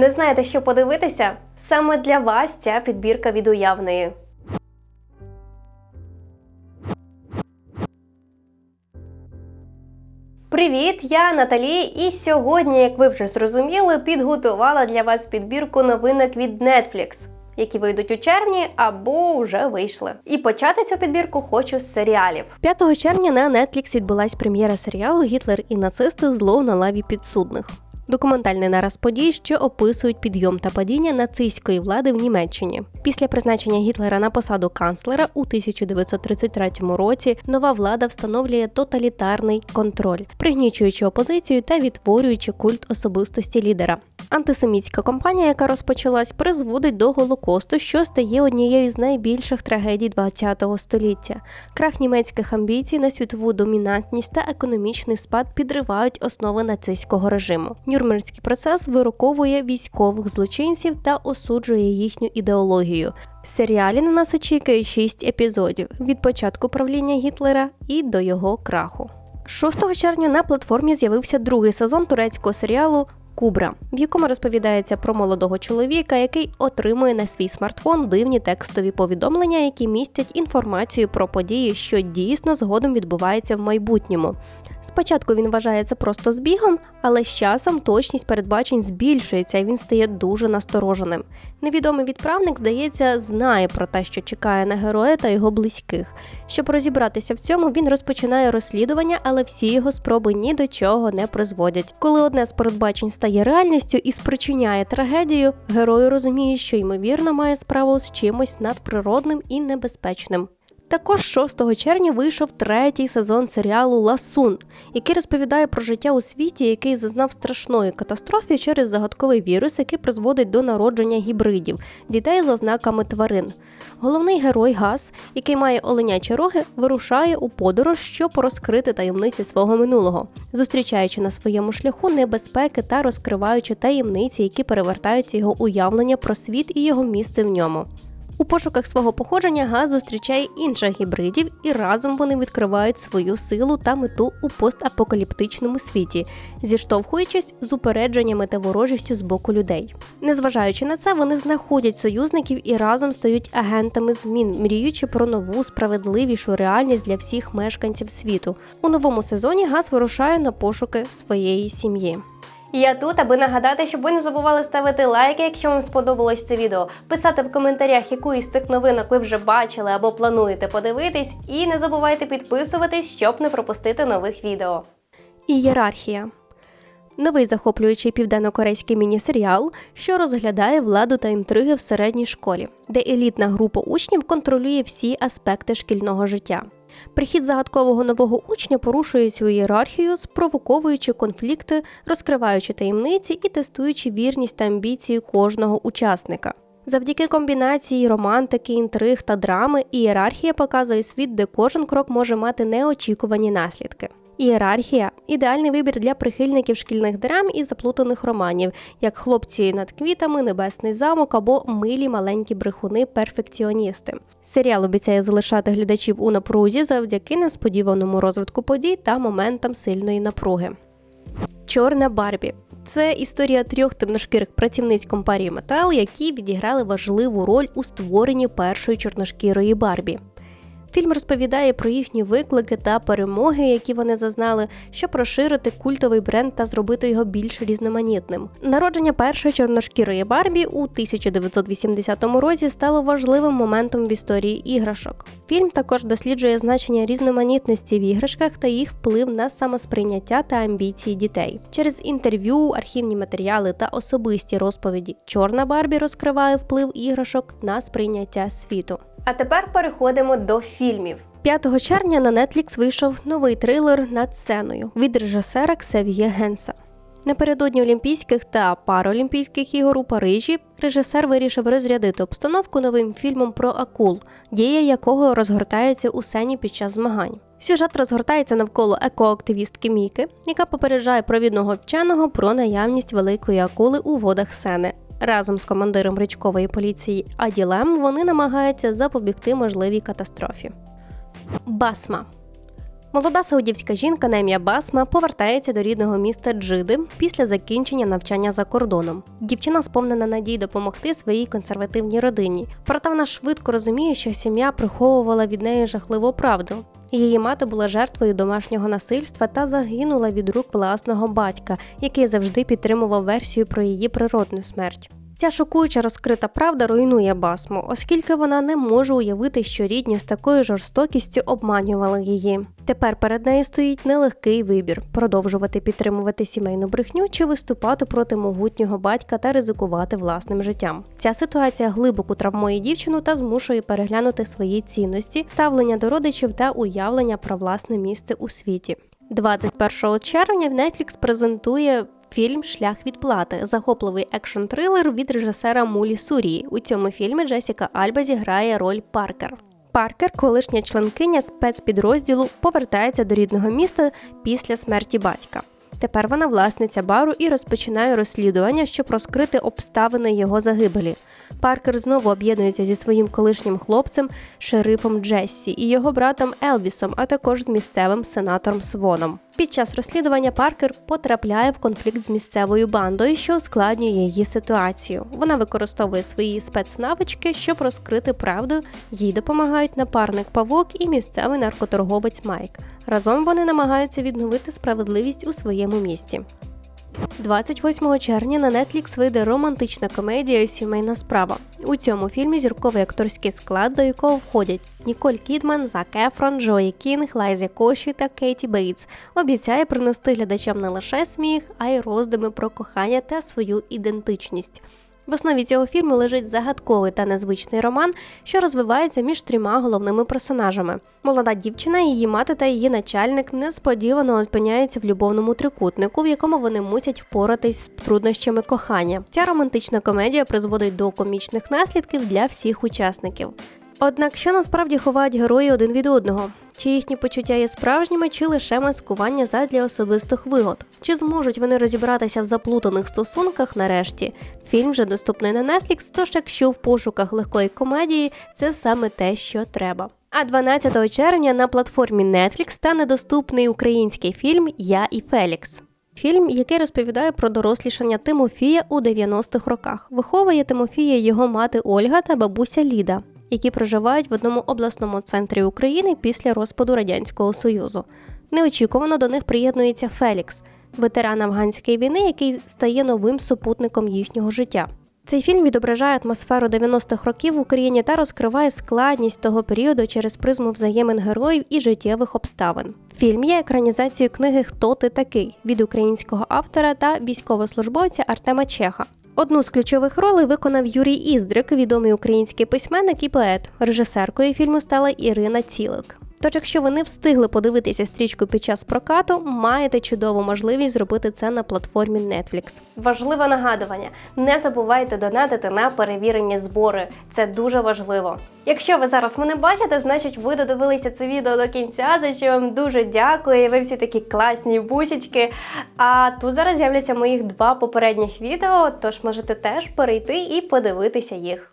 Не знаєте, що подивитися? Саме для вас ця підбірка від уявної. Привіт, я Наталі, і сьогодні, як ви вже зрозуміли, підготувала для вас підбірку новинок від Netflix, які вийдуть у червні або вже вийшли. І почати цю підбірку хочу з серіалів. 5 червня на Netflix відбулась прем'єра серіалу Гітлер і нацисти зло на лаві підсудних. Документальний нараз подій, що описують підйом та падіння нацистської влади в Німеччині. Після призначення Гітлера на посаду канцлера у 1933 році нова влада встановлює тоталітарний контроль, пригнічуючи опозицію та відтворюючи культ особистості лідера. Антисемітська кампанія, яка розпочалась, призводить до голокосту, що стає однією з найбільших трагедій ХХ століття. Крах німецьких амбіцій на світову домінантність та економічний спад підривають основи нацистського режиму. Нюрнберзький процес вироковує військових злочинців та осуджує їхню ідеологію. В серіалі на нас очікує шість епізодів від початку правління Гітлера і до його краху. 6 червня на платформі з'явився другий сезон турецького серіалу Кубра, в якому розповідається про молодого чоловіка, який отримує на свій смартфон дивні текстові повідомлення, які містять інформацію про події, що дійсно згодом відбуваються в майбутньому. Спочатку він вважається просто збігом, але з часом точність передбачень збільшується і він стає дуже настороженим. Невідомий відправник, здається, знає про те, що чекає на героя та його близьких. Щоб розібратися в цьому, він розпочинає розслідування, але всі його спроби ні до чого не призводять. Коли одне з передбачень стає реальністю і спричиняє трагедію, герой розуміє, що ймовірно має справу з чимось надприродним і небезпечним. Також 6 червня вийшов третій сезон серіалу Ласун, який розповідає про життя у світі, який зазнав страшної катастрофи через загадковий вірус, який призводить до народження гібридів, дітей з ознаками тварин. Головний герой Газ, який має оленячі роги, вирушає у подорож, щоб розкрити таємниці свого минулого, зустрічаючи на своєму шляху небезпеки та розкриваючи таємниці, які перевертають його уявлення про світ і його місце в ньому. У пошуках свого походження газ зустрічає інших гібридів, і разом вони відкривають свою силу та мету у постапокаліптичному світі, зіштовхуючись з упередженнями та ворожістю з боку людей. Незважаючи на це, вони знаходять союзників і разом стають агентами змін, мріючи про нову справедливішу реальність для всіх мешканців світу. У новому сезоні газ вирушає на пошуки своєї сім'ї. Я тут, аби нагадати, щоб ви не забували ставити лайки, якщо вам сподобалось це відео, писати в коментарях, яку із цих новинок ви вже бачили або плануєте подивитись, і не забувайте підписуватись, щоб не пропустити нових відео. Ієрархія новий захоплюючий південно-корейський міні-серіал, що розглядає владу та інтриги в середній школі, де елітна група учнів контролює всі аспекти шкільного життя. Прихід загадкового нового учня порушує цю ієрархію, спровоковуючи конфлікти, розкриваючи таємниці і тестуючи вірність та амбіції кожного учасника. Завдяки комбінації романтики, інтриг та драми ієрархія показує світ, де кожен крок може мати неочікувані наслідки. Ієрархія ідеальний вибір для прихильників шкільних драм і заплутаних романів, як хлопці над квітами, небесний замок або милі маленькі брехуни-перфекціоністи. Серіал обіцяє залишати глядачів у напрузі завдяки несподіваному розвитку подій та моментам сильної напруги. Чорна Барбі. Це історія трьох темношкірих працівниць компанії Метал, які відіграли важливу роль у створенні першої чорношкірої Барбі. Фільм розповідає про їхні виклики та перемоги, які вони зазнали, щоб розширити культовий бренд та зробити його більш різноманітним. Народження першої чорношкірої Барбі у 1980 році стало важливим моментом в історії іграшок. Фільм також досліджує значення різноманітності в іграшках та їх вплив на самосприйняття та амбіції дітей. Через інтерв'ю, архівні матеріали та особисті розповіді Чорна Барбі розкриває вплив іграшок на сприйняття світу. А тепер переходимо до фільмів. 5 червня на Netflix вийшов новий трилер над сценою від режисера Ксевіє Генса. Напередодні Олімпійських та Паралімпійських ігор у Парижі режисер вирішив розрядити обстановку новим фільмом про акул, дія якого розгортається у сцені під час змагань. Сюжет розгортається навколо екоактивістки Міки, яка попереджає провідного вченого про наявність великої акули у водах сени, Разом з командиром річкової поліції Аділем вони намагаються запобігти можливій катастрофі. Басма Молода саудівська жінка Немія Басма повертається до рідного міста Джиди після закінчення навчання за кордоном. Дівчина сповнена надій допомогти своїй консервативній родині. Проте вона швидко розуміє, що сім'я приховувала від неї жахливу правду. Її мати була жертвою домашнього насильства та загинула від рук власного батька, який завжди підтримував версію про її природну смерть. Ця шокуюча розкрита правда руйнує басму, оскільки вона не може уявити, що рідні з такою жорстокістю обманювали її. Тепер перед нею стоїть нелегкий вибір продовжувати підтримувати сімейну брехню чи виступати проти могутнього батька та ризикувати власним життям. Ця ситуація глибоко травмує дівчину та змушує переглянути свої цінності, ставлення до родичів та уявлення про власне місце у світі. 21 червня в Netflix презентує Фільм Шлях відплати захопливий екшн трилер від режисера Мулі Сурії. У цьому фільмі Джесіка Альба зіграє роль Паркер. Паркер, колишня членкиня спецпідрозділу, повертається до рідного міста після смерті батька. Тепер вона власниця бару і розпочинає розслідування, щоб розкрити обставини його загибелі. Паркер знову об'єднується зі своїм колишнім хлопцем, шерифом Джессі і його братом Елвісом, а також з місцевим сенатором Своном. Під час розслідування Паркер потрапляє в конфлікт з місцевою бандою, що ускладнює її ситуацію. Вона використовує свої спецнавички, щоб розкрити правду. Їй допомагають напарник Павок і місцевий наркоторговець Майк. Разом вони намагаються відновити справедливість у своєму місті. 28 червня на Netflix вийде романтична комедія Сімейна справа. У цьому фільмі зірковий акторський склад, до якого входять Ніколь Кідман, Зак Ефрон, Джої Кінг, Лайзі Коші та Кейті Бейтс, обіцяє принести глядачам не лише сміх, а й роздуми про кохання та свою ідентичність. В основі цього фільму лежить загадковий та незвичний роман, що розвивається між трьома головними персонажами. Молода дівчина, її мати та її начальник несподівано опиняються в любовному трикутнику, в якому вони мусять впоратись з труднощами кохання. Ця романтична комедія призводить до комічних наслідків для всіх учасників. Однак, що насправді ховають герої один від одного? Чи їхні почуття є справжніми, чи лише маскування задля особистих вигод? Чи зможуть вони розібратися в заплутаних стосунках нарешті? Фільм вже доступний на Netflix, тож якщо в пошуках легкої комедії, це саме те, що треба. А 12 червня на платформі Netflix стане доступний український фільм Я і Фелікс. Фільм, який розповідає про дорослішання Тимофія у 90-х роках, виховує Тимофія його мати Ольга та бабуся Ліда які проживають в одному обласному центрі України після розпаду радянського союзу. Неочікувано до них приєднується Фелікс, ветеран афганської війни, який стає новим супутником їхнього життя. Цей фільм відображає атмосферу 90-х років в Україні та розкриває складність того періоду через призму взаємин героїв і життєвих обставин. Фільм є екранізацією книги Хто ти такий від українського автора та військовослужбовця Артема Чеха. Одну з ключових ролей виконав Юрій Іздрик, відомий український письменник і поет. Режисеркою фільму стала Ірина Цілик. Тож, якщо ви не встигли подивитися стрічку під час прокату, маєте чудову можливість зробити це на платформі Netflix. Важливе нагадування: не забувайте донатити на перевірені збори. Це дуже важливо. Якщо ви зараз мене бачите, значить ви додивилися це відео до кінця, за що вам дуже дякую. Ви всі такі класні бусічки. А тут зараз з'являться моїх два попередніх відео, тож можете теж перейти і подивитися їх.